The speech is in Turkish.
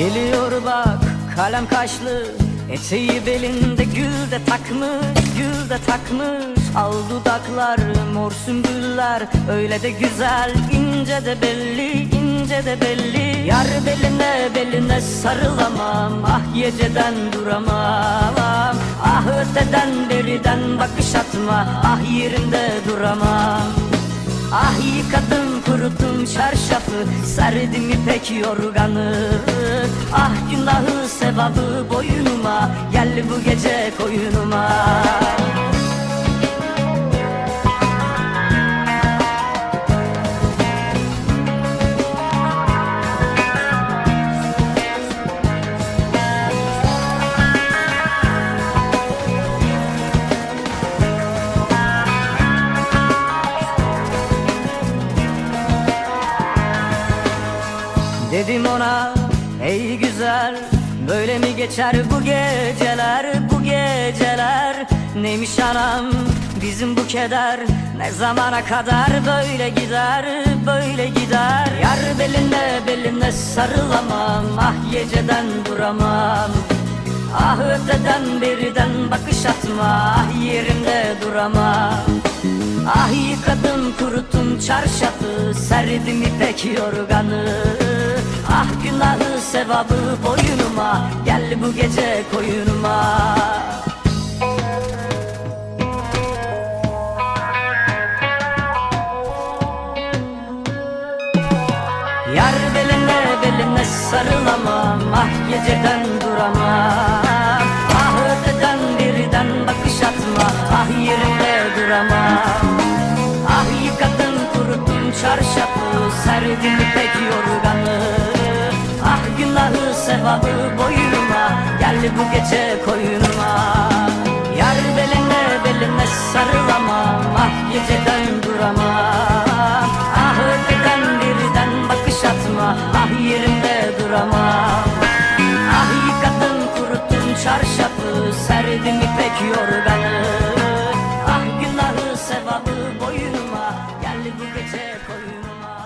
Geliyor bak kalem kaşlı Eteği belinde gül de takmış Gül de takmış. Al dudaklar mor sümbüller Öyle de güzel ince de belli ince de belli. Yar beline beline sarılamam Ah geceden duramam. Ah öteden beriden bakış atma Ah yerimde duramam Ah yıkadım kuruttum çarşafı Serdim ipek yorganı. Ah günahı sevabı boynuma Gel bu gece koyunuma Dedim ona ey güzel Böyle mi geçer bu geceler bu geceler? Neymiş anam bizim bu keder Ne zamana kadar böyle gider böyle gider? Yar beline beline sarılamam Ah geceden duramam. Ah öteden beriden bakış atma Ah yerimde duramam. Ah yıkadım kuruttum çarşafı Serdim ipek yorganı günahı sevabı boynuma. Gel bu gece koyunuma. Yar beline beline sarılamam Ah geceden duramam. Ah öteden birden bakış atma Ah yerimde duramam. Ah yıkadım kuruttum çarşafı Serdim Ah günahı sevabı boynuma Gel bu gece koyunuma